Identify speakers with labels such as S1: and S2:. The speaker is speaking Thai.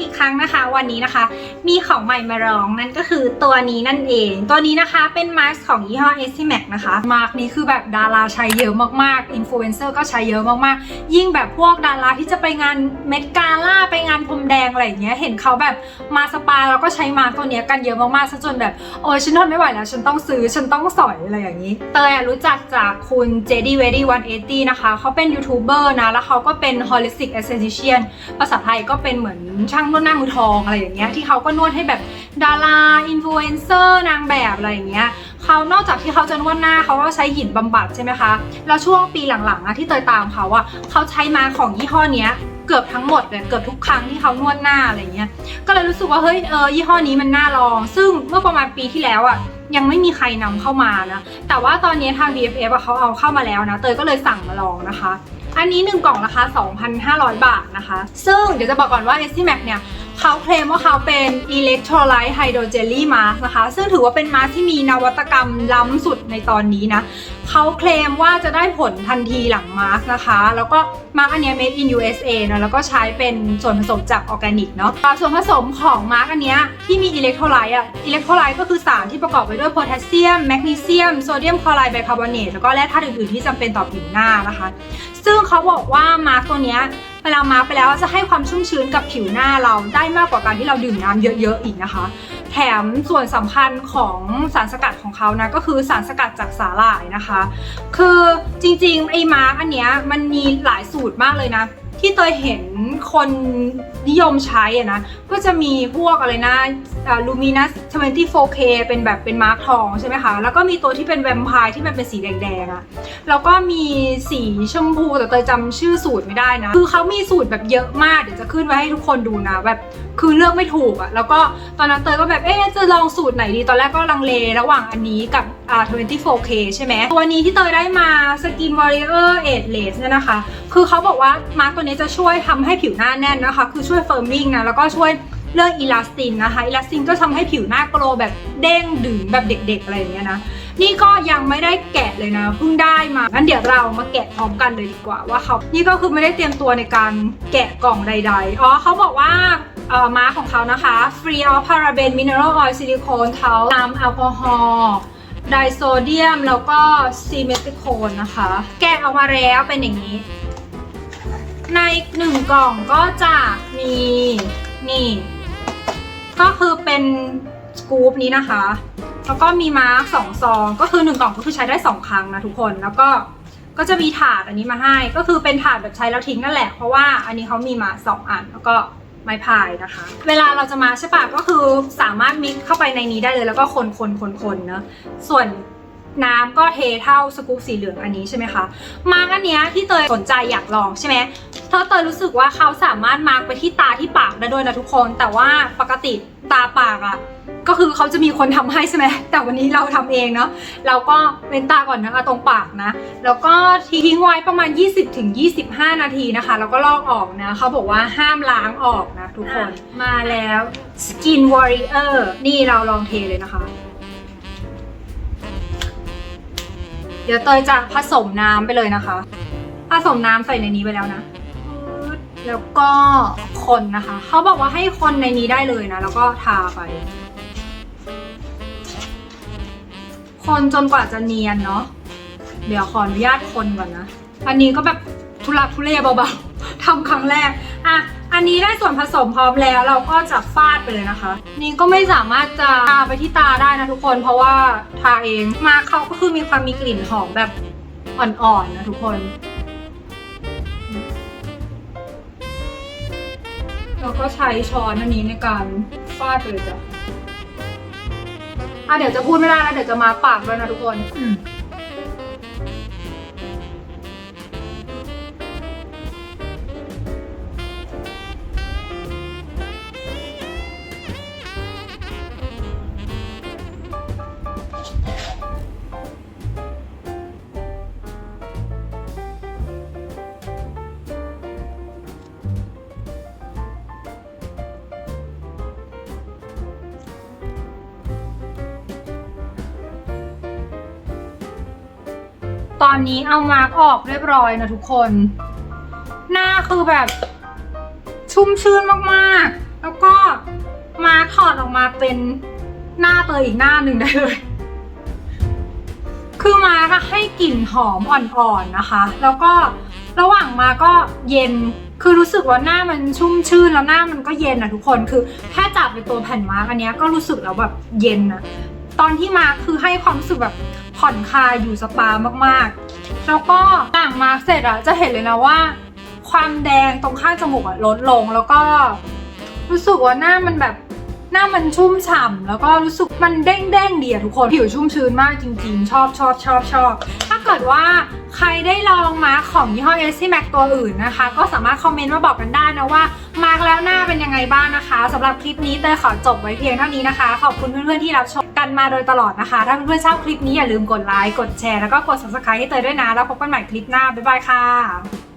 S1: อีกครั้งนะคะ วันนี้นะคะ มีของใหม่มาลองนั่นก็คือตัวนี้นั่นเอง ตัวนี้นะคะเป็นมาสก์ของยี่ห้อ s c m a c นะคะมาร์กนี้คือแบบดาราใช้เยอะมากๆอินฟลูเอนเซอร์ก็ใช้เยอะมากๆ ยิ่งแบบพวกดาราที่จะไปงานเมดกาล่าไปงานพรมแดงอะไรอย่างเงี้ยเห็นเขาแบบมาสปาแล้วก็ใช้มาร์กตัวนี้กันเยอะมากๆซะจนแบบโอ้ยฉันทนไม่ไหวแล้วฉันต้องซื้อฉันต้องสอยอะไรอย่างนี้เตยอะรู้จักจากคุณ JD w e d y 180นะคะเขาเป็นยูทูบเบอร์นะแล้วเขาก็เป็น holistic esthetician ภาษาไทยก็เป็นเหมือนช่างนวดหน้ามือทองอะไรอย่างเงี้ยที่เขาก็นวดให้แบบดาราอินฟลูเอนเซอร์นางแบบอะไรอย่างเงี้ยเขานอกจากที่เขาจะนวดหน้าเขาก็ใช้หินบำบัดใช่ไหมคะแล้วช่วงปีหลังๆอะที่เตยตามเขาอะเขาใช้มาของยี่ห้อเนี้ยเกือบทั้งหมดเลยเกือบทุกครั้งที่เขานวดหน้าอะไรเงี้ยก็เลยรู้สึกว่าเฮ้ยเออยี่ห้อนี้มันน่าลอง ซึ่งเมื่อประมาณปีที่แล้วอะยังไม่มีใครนำเข้ามานะ แต่ว่าตอนนี้ทาง DFF เขาเอาเข้ามาแล้วนะ เตยก็เลยสั่งมาลองนะคะ อันนี้ 1 กล่องราคา 2,500 บาทนะคะ ซึ่งเดี๋ยวจะบอกก่อนว่า s c m a c เนี่ย เขาเคลมว่าเขาเป็น Electrolyte hydrogel Mask นะคะ ซึ่งถือว่าเป็นมาสที่มีนวัตกรรมล้ำสุดในตอนนี้นะ เขาเคลมว่าจะได้ผลทันทีหลังมาสนะคะ แล้วก็มาสอันนี้ made in USA นะแล้วก็ใช้เป็นส่วนผสมจากออร์แกนิกเนาะส่วนผสมของมาสอันนี้ที่มีอิเล็กโทรไลต์อะอิเล็กโทรไลต์ก็คือสารที่ประกอบไปด้วยโพแทสเซียมแมกนีเซียมโซเดียมคลอไรด์ไบคาร์บอเนตแล้วก็แร่ธาตุอื่นๆที่จำเป็นต่อผิวหน้านะคะ ซึ่งเขาบอกว่ามาร์กตัวเนี้ย วลามาร์กไปแล้วจะให้ความชุ่มชื้นกับผิวหน้าเราได้มากกว่าการที่เราดื่มน้ำเยอะๆอีกนะคะ แถมส่วนสำคัญของสารสกัดของเขานะก็คือสารสกัดจากสาหร่ายนะคะ คือจริงๆไอ้มาร์กอันเนี้ยมันมีหลายสูตรมากเลยนะ ที่เตยเห็นคนนิยมใช้อะนะ ก็จะมีพวกอะไรนะลูมินัส 24K เป็นแบบเป็นมาร์กทองใช่ไหมคะ แล้วก็มีตัวที่เป็นแวมไพร์ที่มันเป็นสีแดงๆอะแล้วก็มีสีชมพูแต่เตยจำชื่อสูตรไม่ได้นะ คือเขามีสูตรแบบเยอะมาก เดี๋ยวจะขึ้นไว้ให้ทุกคนดูนะ แบบคือเลือกไม่ถูกอะแล้วก็ตอนนั้นเตยก็แบบ เอ๊ะ จะลองสูตรไหนดี ตอนแรกก็ลังเลระหว่างอันนี้กับอ่า 24K ใช่ไหม ตัวนี้ที่เตยได้มา Skin Warrior 8 Lace เนี่ยนะคะ คือเขาบอกว่ามาร์กตัวนี้จะช่วยทำให้ผิวหน้าแน่นนะคะ คือช่วยเฟิร์มมิ่งนะ แล้วก็ช่วยเรื่องอีลาสตินนะคะอีลาสตินก็ทำให้ผิวหน้าโกลแบบเด้งดึงแบบเด็กๆ อะไรอย่างเงี้ยนะ นี่ก็ยังไม่ได้แกะเลยนะ เพิ่งได้มา งั้นเดี๋ยวเรามาแกะพร้อมกันเลยดีกว่าว่าเขา นี่ก็คือไม่ได้เตรียมตัวในการแกะกล่องใด ๆ อ๋อเขาบอกว่าเอ่อมาของเขานะคะ free of paraben mineral oil silicone เทาน้ำแอลกอฮอล์ไดโซเดียมแล้วก็ซีเมติโคนนะคะ แกะออกมาแล้วเป็นอย่างนี้ ในหนึ่งกล่องก็จะมีนี่ ก็คือเป็นสกู๊ปนี้นะคะ แล้วก็มีมาร์กสองซองก็คือหนึ่งกล่องก็คือใช้ได้สองครั้งนะทุกคนแล้วก็ก็จะมีถาดอันนี้มาให้ ก็คือเป็นถาดแบบใช้แล้วทิ้งนั่นแหละ เพราะว่าอันนี้เขามีมาสองอันแล้วก็ไม้พายนะคะ เวลาเราจะมาใช่ปะก็คือสามารถมิกเข้าไปในนี้ได้เลยแล้วก็คนคนคนคนเนะส่วน น้ำก็เทเท่าสกู๊ปสีเหลืองอันนี้ใช่ไหมคะมาร์กอันเนี้ยที่เตยสนใจอยากลองใช่ไหมเธอเตยรู้สึกว่าเขาสามารถมาร์กไปที่ตาที่ปากได้ด้วยนะทุกคน แต่ว่าปกติตาปากอะ่ะก็คือเขาจะมีคนทำให้ใช่ไหมแต่วันนี้เราทำเองเนาะเราก็เว้นตาก่อนนะคะตรงปากนะ แล้วก็ทิ้งไว้ประมาณ 20-25 นาทีนะคะ แล้วก็ลอกออกนะเขาบอกว่าห้ามล้างออกนะทุกคนมาแล้ว Skin Warrior นี่เราลองเทเลยนะคะ เดี๋ยวเตยจะผสมน้ำไปเลยนะคะ ผสมน้ำใส่ในนี้ไปแล้วนะ แล้วก็คนนะคะ เขาบอกว่าให้คนในนี้ได้เลยนะ แล้วก็ทาไป คนจนกว่าจะเนียนเนาะ เดี๋ยวขออนุญาตคนก่อนนะ อันนี้ก็แบบทุลักทุเลเบาๆทำครั้งแรก อะ อันนี้ได้ส่วนผสมพร้อมแล้วเราก็จะฟาดไปเลยนะคะ นี่ก็ไม่สามารถจะทาไปที่ตาได้นะทุกคน เพราะว่าทาเองมาเขาก็คือมีความมีกลิ่นหอมแบบอ่อนๆนะทุกคน เราก็ใช้ช้อนอันนี้ในการฟาดไปเลยจ้ะอะเดี๋ยวจะพูดไม่ได้แล้วเดี๋ยวจะมาปากด้วยนะทุกคน ตอนนี้เอามาร์กออกเรียบร้อยนะทุกคน หน้าคือแบบ ชุ่มชื่นมากๆ แล้วก็มาถอดออกมาเป็นหน้าเตยอีกหน้าหนึ่งได้เลย คือมาก็ให้กลิ่นหอมอ่อนๆนะคะ แล้วก็ระหว่างมาก็เย็น คือรู้สึกว่าหน้ามันชุ่มชื่นแล้วหน้ามันก็เย็นอะทุกคน คือแค่จับไปตัวแผ่นมาร์กอันนี้ก็รู้สึกแล้วแบบเย็นอะตอนที่มาคือให้ความรู้สึกแบบ ผ่อนคลายอยู่สปามากๆ แล้วก็ต่างมาเสร็จอะจะเห็นเลยนะว่า ความแดงตรงข้างจมูกอะลดลงแล้วก็ รู้สึกว่าหน้ามันแบบหน้ามันชุ่มฉ่ำแล้วก็รู้สึกมันเด้งเด้งดีอะทุกคนผิวชุ่มชื้นมากจริงๆ ชอบชอบชอบชอบถ้าเกิดว่าใครได้ลองมาร์คของยี่ห้อ s c Max ตัวอื่นนะคะ ก็สามารถคอมเมนต์มาบอกกันได้นะว่า มาร์กแล้วหน้าเป็นยังไงบ้างนะคะสำหรับคลิปนี้เตยขอจบไว้เพียงเท่านี้นะคะ ขอบคุณเพื่อนๆที่รับชม กันมาโดยตลอดนะคะ ถ้าเพื่อนๆชอบคลิปนี้อย่าลืมกดไลค์กดแชร์แล้วก็กด subscribe ให้เตยด้วยนะ แล้วพบกันใหม่คลิปหน้า บ๊ายบายค่ะ